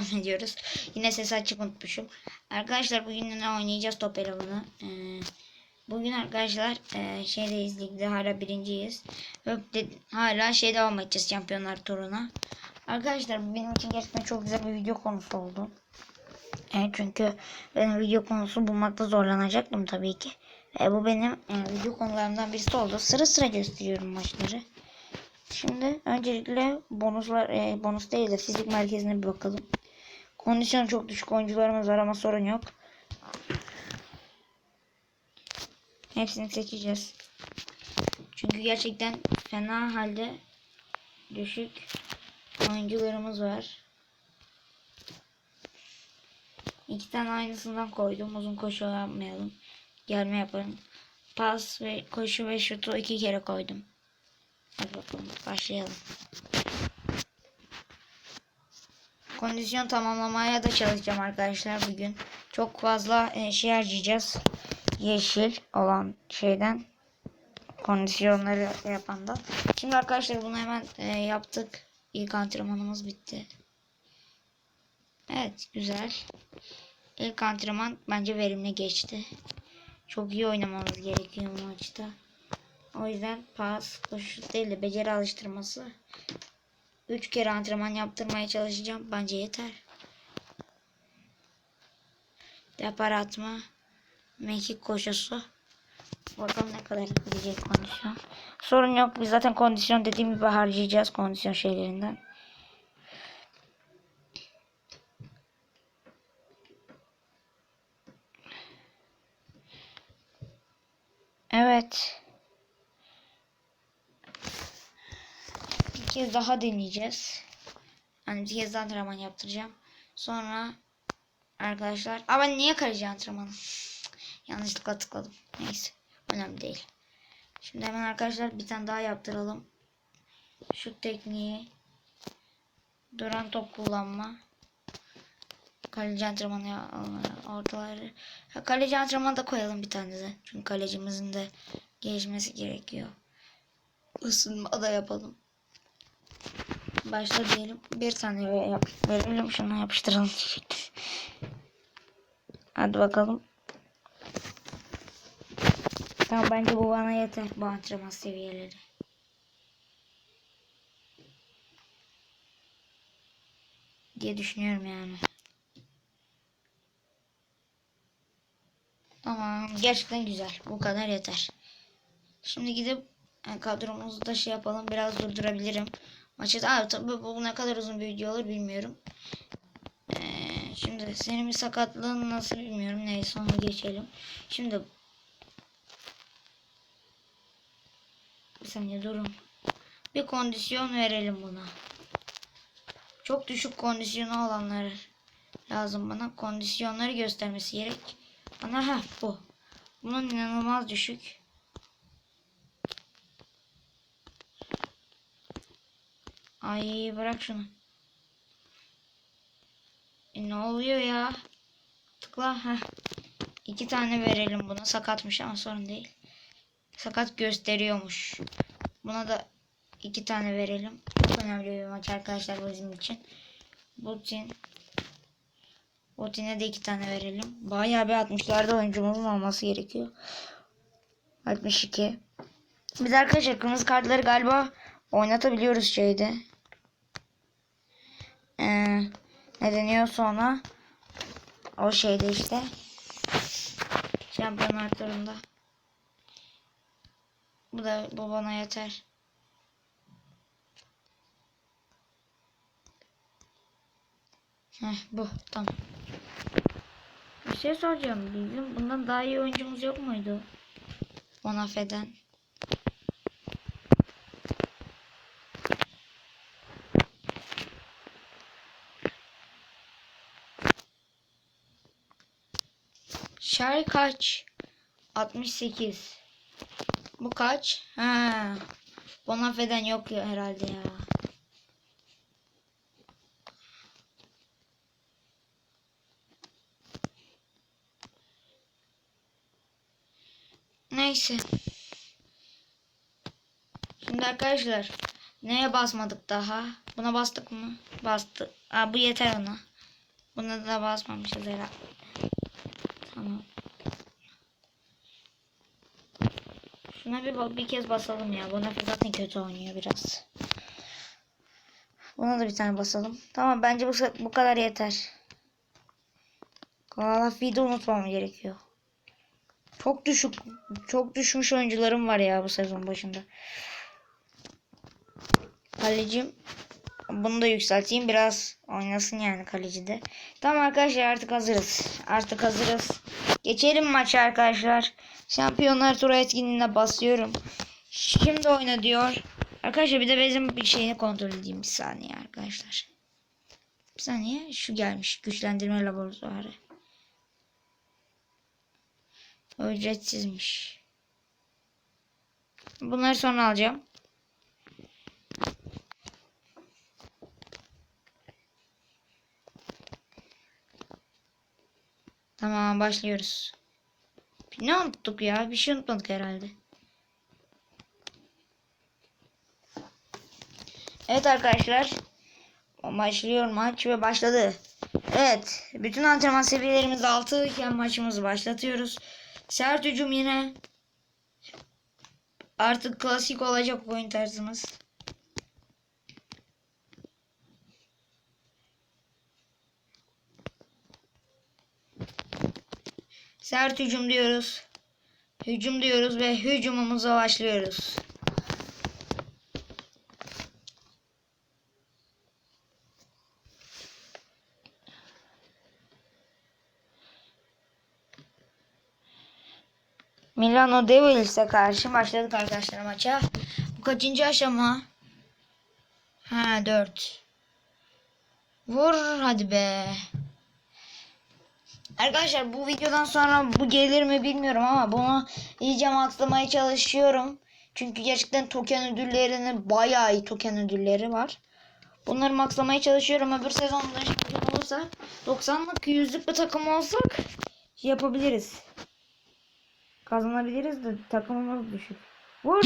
devam ediyoruz. Yine ses açık unutmuşum. Arkadaşlar bugün ne oynayacağız top elemanı. Ee, bugün arkadaşlar e, şeydeyiz ligde hala birinciyiz. De- hala şey devam edeceğiz şampiyonlar turuna. Arkadaşlar bu benim için gerçekten çok güzel bir video konusu oldu. E, çünkü ben video konusu bulmakta zorlanacaktım tabii ki. E, bu benim e, video konularımdan birisi oldu. Sıra sıra gösteriyorum maçları. Şimdi öncelikle bonuslar e, bonus değil de fizik merkezine bir bakalım. Kondisyon çok düşük oyuncularımız var ama sorun yok. Hepsini seçeceğiz. Çünkü gerçekten fena halde düşük oyuncularımız var. İki tane aynısından koydum. Uzun koşu yapmayalım. Gelme yapalım. Pas ve koşu ve şutu iki kere koydum. Hadi bakalım başlayalım. Kondisyon tamamlamaya da çalışacağım arkadaşlar bugün. Çok fazla e, şey harcayacağız. Yeşil olan şeyden. Kondisyonları yapandan. Şimdi arkadaşlar bunu hemen e, yaptık. İlk antrenmanımız bitti. Evet güzel. İlk antrenman bence verimli geçti. Çok iyi oynamamız gerekiyor maçta. O yüzden pas, koşu değil de beceri alıştırması. 3 kere antrenman yaptırmaya çalışacağım. Bence yeter. Depar atma. Mekik koşusu. Bakalım ne kadar gidecek kondisyon. Sorun yok. Biz zaten kondisyon dediğim gibi harcayacağız kondisyon şeylerinden. Evet. Kez daha deneyeceğiz. Yani bir kez daha antrenman yaptıracağım. Sonra arkadaşlar. Aa ben niye kaleci antrenmanı? Yanlışlıkla tıkladım. Neyse. Önemli değil. Şimdi hemen arkadaşlar bir tane daha yaptıralım. Şu tekniği. Duran top kullanma. Kaleci antrenmanı ortaları. Kaleci antrenmanı da koyalım bir tane de. Çünkü kalecimizin de gelişmesi gerekiyor. Isınma da yapalım. Başla diyelim. Bir tane yap verelim. Şunu yapıştıralım. Hadi bakalım. Tamam bence bu bana yeter. Bu antrenman seviyeleri. Diye düşünüyorum yani. Tamam. Gerçekten güzel. Bu kadar yeter. Şimdi gidip kadromuzu da şey yapalım. Biraz durdurabilirim. Maçı Aa, tabii bu ne kadar uzun bir video olur bilmiyorum. Ee, şimdi senin bir sakatlığın nasıl bilmiyorum. Neyse onu geçelim. Şimdi bir saniye durun. Bir kondisyon verelim buna. Çok düşük kondisyonu olanları lazım bana. Kondisyonları göstermesi gerek. Bana ha bu. Bunun inanılmaz düşük. Ay bırak şunu. E, ne oluyor ya? Tıkla. Heh. İki tane verelim buna. Sakatmış ama sorun değil. Sakat gösteriyormuş. Buna da iki tane verelim. Çok önemli bir maç arkadaşlar bizim için. Butin. Butin'e de iki tane verelim. Bayağı bir 60'larda oyuncumuzun olması gerekiyor. 62. Biz arkadaşlar kırmızı kartları galiba oynatabiliyoruz şeyde. Ee, ne deniyor sonra? O şeyde işte. Şampiyonlar turunda. Bu da bu bana yeter. Heh, bu tamam. Bir şey soracağım. Bizim bundan daha iyi oyuncumuz yok muydu? Bonafe'den. Şarj kaç? 68. Bu kaç? Ha. Bonafe'den yok ya herhalde ya. Neyse. Şimdi arkadaşlar neye basmadık daha? Buna bastık mı? Bastık. Aa, bu yeter ona. Buna da basmamışız herhalde. Tamam. Şuna bir bir kez basalım ya. Buna zaten kötü oynuyor biraz. Buna da bir tane basalım. Tamam bence bu, bu kadar yeter. Valla feed'i unutmam gerekiyor. Çok düşük çok düşmüş oyuncularım var ya bu sezon başında. Kalecim bunu da yükselteyim biraz oynasın yani kaleci de. Tamam arkadaşlar artık hazırız. Artık hazırız. Geçelim maça arkadaşlar. Şampiyonlar Turu etkinliğine basıyorum. Şimdi oyna diyor. Arkadaşlar bir de bizim bir şeyini kontrol edeyim bir saniye arkadaşlar. Bir saniye şu gelmiş güçlendirme laboratuvarı. Ücretsizmiş. Bunları sonra alacağım. Tamam başlıyoruz. Ne unuttuk ya? Bir şey unutmadık herhalde. Evet arkadaşlar. Başlıyor maç ve başladı. Evet. Bütün antrenman seviyelerimiz 6 iken maçımızı başlatıyoruz. Sert hücum yine. Artık klasik olacak oyun tarzımız. Sert hücum diyoruz. Hücum diyoruz ve hücumumuza başlıyoruz. Milano Devils'e karşı başladık arkadaşlar maça. Bu kaçıncı aşama? Ha 4. Vur hadi be. Arkadaşlar bu videodan sonra bu gelir mi bilmiyorum ama bunu iyice maxlamaya çalışıyorum. Çünkü gerçekten token ödüllerinin bayağı iyi token ödülleri var. Bunları maxlamaya çalışıyorum. Öbür sezonda şampiyon olursa 90'lık 100'lük bir takım olsak yapabiliriz. Kazanabiliriz de takımımız düşük. Vur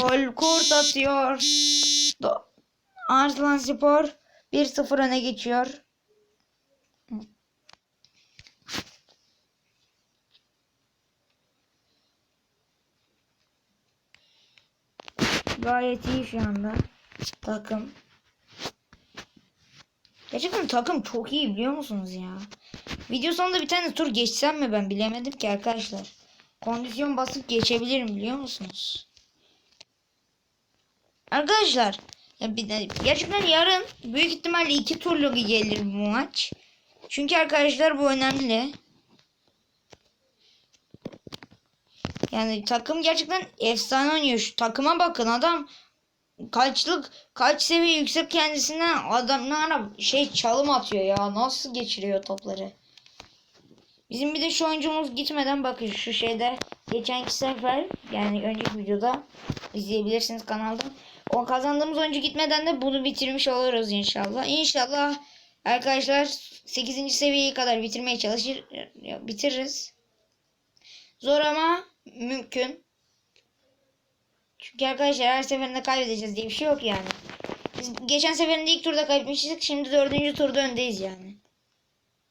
gol. Kurt atıyor. Do Arslan Spor 1-0 öne geçiyor. Gayet iyi şu anda. Takım. Gerçekten takım çok iyi biliyor musunuz ya? Video sonunda bir tane tur geçsem mi ben bilemedim ki arkadaşlar. Kondisyon basıp geçebilirim biliyor musunuz? Arkadaşlar gerçekten yarın büyük ihtimalle iki turlu gelir bu maç. Çünkü arkadaşlar bu önemli. Yani takım gerçekten efsane oynuyor. Şu takıma bakın adam kaçlık kaç seviye yüksek kendisinden adam ne ara şey çalım atıyor ya. Nasıl geçiriyor topları? Bizim bir de şu oyuncumuz gitmeden bakın şu şeyde geçenki sefer yani önceki videoda izleyebilirsiniz kanalda. O kazandığımız oyuncu gitmeden de bunu bitirmiş oluruz inşallah. İnşallah arkadaşlar 8. seviyeye kadar bitirmeye çalışır bitiririz. Zor ama mümkün. Çünkü arkadaşlar her seferinde kaybedeceğiz diye bir şey yok yani. Biz geçen seferinde ilk turda kaybetmiştik. Şimdi dördüncü turda öndeyiz yani.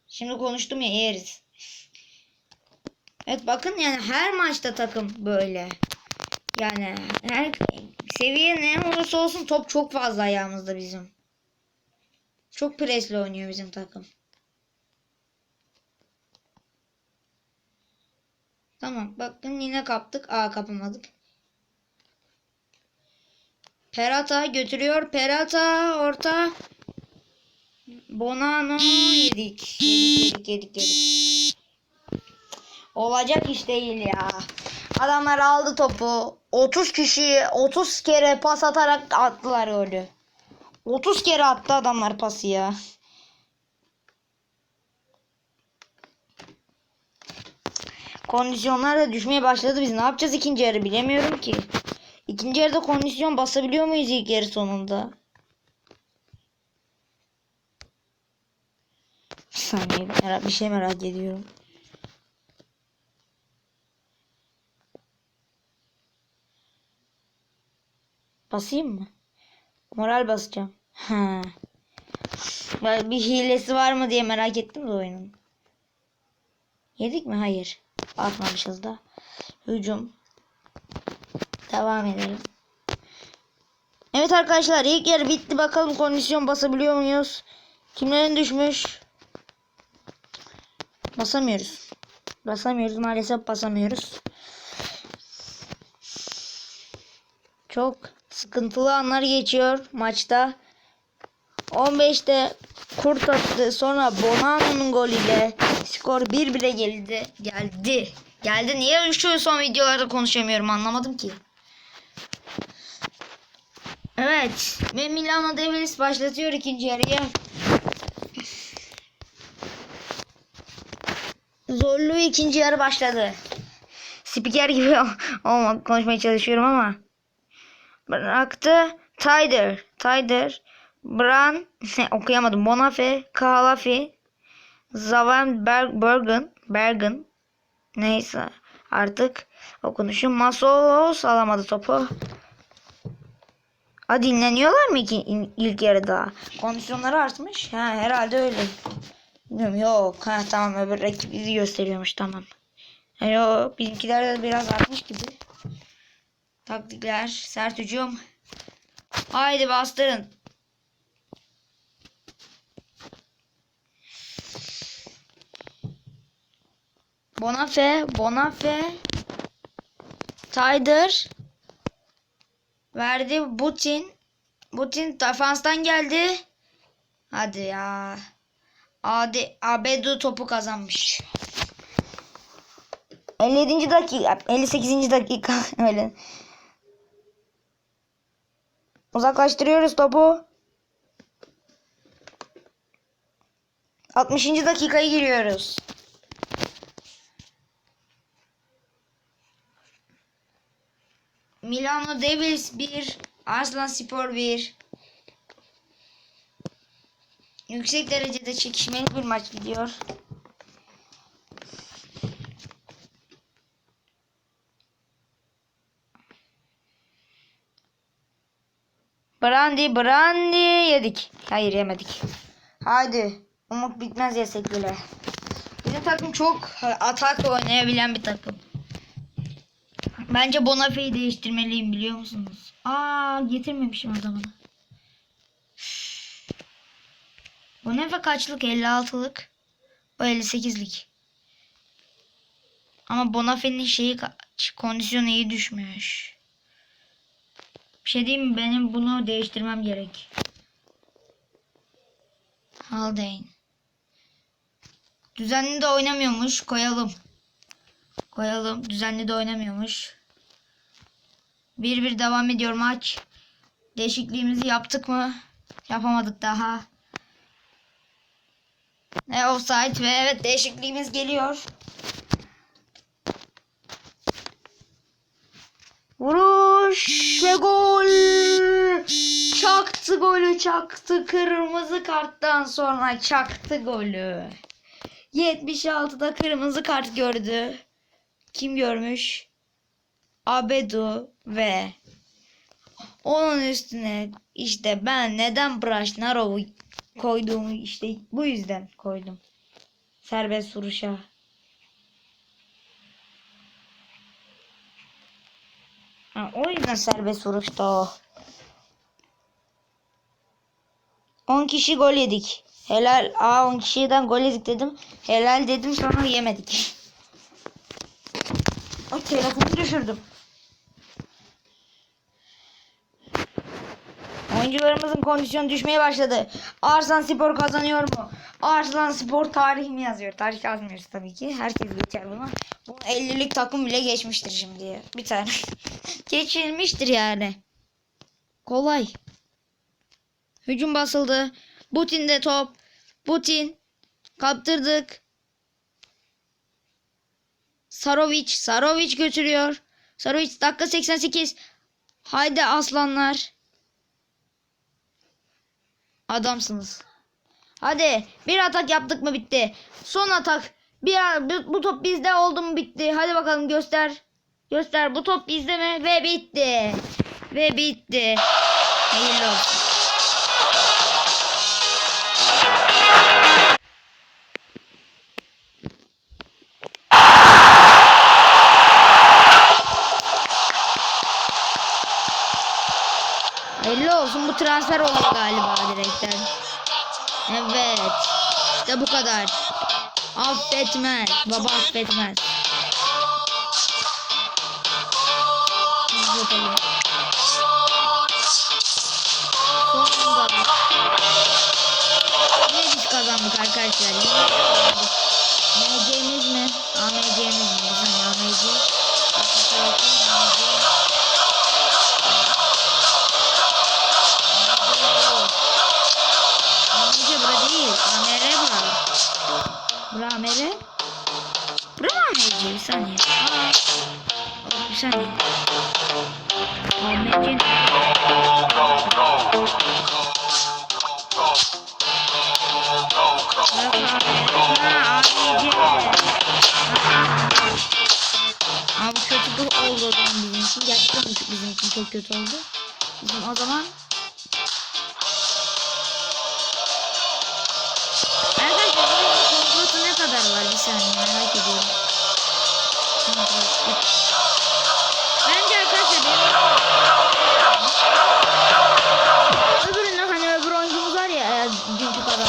Şimdi konuştum ya eğeriz. Evet bakın yani her maçta takım böyle. Yani her seviye ne olursa olsun top çok fazla ayağımızda bizim. Çok presli oynuyor bizim takım. Tamam bakın yine kaptık. Aa kapamadık. Perata götürüyor. Perata orta. Bonano yedik. Yedik yedik yedik yedik. Olacak iş değil ya. Adamlar aldı topu. 30 kişi 30 kere pas atarak attılar golü. 30 kere attı adamlar pası ya. Kondisyonlar da düşmeye başladı biz. Ne yapacağız ikinci yarı bilemiyorum ki. İkinci yarıda kondisyon basabiliyor muyuz ilk yarı sonunda? Bir saniye bir şey merak ediyorum. Basayım mı? Moral basacağım. Ha. Bir hilesi var mı diye merak ettim de oyunun. Yedik mi? Hayır. Atmamışız da. Hücum. Devam edelim. Evet arkadaşlar ilk yer bitti. Bakalım kondisyon basabiliyor muyuz? Kimlerin düşmüş? Basamıyoruz. Basamıyoruz. Maalesef basamıyoruz. Çok sıkıntılı anlar geçiyor maçta. 15'te kurt attı. Sonra Bonano'nun golüyle skor 1-1'e geldi. Geldi. Geldi. Niye şu son videolarda konuşamıyorum anlamadım ki. Evet. Ve Milano Devils başlatıyor ikinci yarıyı. Zorlu ikinci yarı başladı. Spiker gibi olmak konuşmaya çalışıyorum ama. Bıraktı. Tyder. Tyder. Bran. okuyamadım. Bonafe. Kahalafi. Zaven Berg, Bergen. Bergen. Neyse. Artık okunuşu. Masolos alamadı topu. Ha dinleniyorlar mı iki, ilk yarıda? Kondisyonları artmış. Ha herhalde öyle. Bilmiyorum yok. Ha tamam öbür rakip bizi gösteriyormuş tamam. Ha, yok bizimkiler de biraz artmış gibi. Taktikler, sert hücum. Haydi bastırın. Bonafe, Bonafe. Tyder. Verdi Butin. Butin defanstan geldi. Hadi ya. Adi Abedu topu kazanmış. 57. dakika 58. dakika öyle. Uzaklaştırıyoruz topu. 60. dakikaya giriyoruz. Milano Devils 1, Arslan Spor 1. Yüksek derecede çekişmeli bir maç gidiyor. Brandy, brandy yedik. Hayır yemedik. Hadi. Umut bitmez yesek bile. Bizim takım çok atak oynayabilen bir takım. Bence Bonafe'yi değiştirmeliyim biliyor musunuz? Aa getirmemişim adamını. Bonafe kaçlık? 56'lık. O 58'lik. Ama Bonafe'nin şeyi kaç? Kondisyonu iyi düşmüş. Bir şey diyeyim mi? Benim bunu değiştirmem gerek. Haldane. Düzenli de oynamıyormuş. Koyalım. Koyalım. Düzenli de oynamıyormuş. 1-1 devam ediyor maç. Değişikliğimizi yaptık mı? Yapamadık daha. Ne offside ve evet değişikliğimiz geliyor. Vuruş ve gol. Çaktı golü çaktı. Kırmızı karttan sonra çaktı golü. 76'da kırmızı kart gördü. Kim görmüş? Abedu ve onun üstüne işte ben neden Brashnarov'u koyduğumu işte bu yüzden koydum. Serbest vuruşa. Ha, o yüzden serbest vuruşta o. 10 kişi gol yedik. Helal. Aa 10 kişiden gol yedik dedim. Helal dedim sonra yemedik. Ay telefonu düşürdüm. Oyuncularımızın kondisyonu düşmeye başladı. Arslan Spor kazanıyor mu? Arslan Spor tarih mi yazıyor? Tarih yazmıyoruz tabii ki. Herkes geçer bunu. Bu 50'lik takım bile geçmiştir şimdi. Bir tane. Geçilmiştir yani. Kolay. Hücum basıldı. Butin'de top. Butin. Kaptırdık. Sarovic. Sarovic götürüyor. Sarovic dakika 88. Haydi aslanlar. Adamsınız. Hadi bir atak yaptık mı bitti. Son atak. Bir bu, top bizde oldu mu bitti. Hadi bakalım göster. Göster bu top bizde mi? Ve bitti. Ve bitti. Hayırlı olsun. Transfer oluyor galiba direkten. Evet. İşte bu kadar. Affetmez. Baba affetmez. Sonunda. Yine biz kazandık arkadaşlar. MC'miz mi? AMC'miz mi? AMC. AMC Bura AMR. Bura mı AMC? Bir saniye. Aa. Bir saniye. AMC. Abi kötü bu oldu o zaman bizim için. Gerçekten bizim için çok kötü oldu. Bizim o zaman saniye merak. Bence arkadaşlar benim öbürünü hani öbür oyuncumuz var ya dünkü kadar.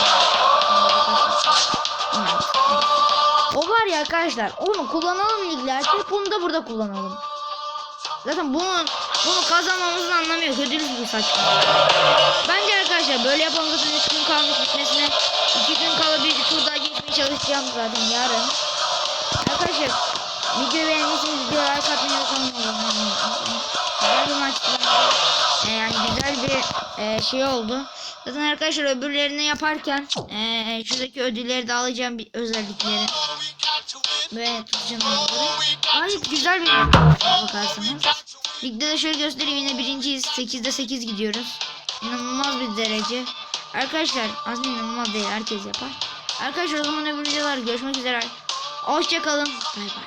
O var ya arkadaşlar onu kullanalım liglerde bunu da burada kullanalım. Zaten bunun bunu kazanmamızın anlamı yok. Ödülüz bir saçma. Bence arkadaşlar böyle yapalım zaten 3 gün kalmış bitmesine. 2 gün kala bir tur çalışacağım zaten yarın. Arkadaşlar videoyu beğendiyseniz videoya like atmayı unutmayın. Güzel bir bence. Ee, yani güzel bir e, şey oldu. Zaten arkadaşlar öbürlerini yaparken e, şuradaki ödülleri de alacağım bir özellikleri. Ve tutacağım onları. Gayet güzel bir maç bakarsınız. Ligde de şöyle göstereyim yine birinciyiz. 8'de 8 gidiyoruz. İnanılmaz bir derece. Arkadaşlar aslında inanılmaz değil herkes yapar. Arkadaşlar o zaman öbür videolar görüşmek üzere. Hoşçakalın. Bay bay.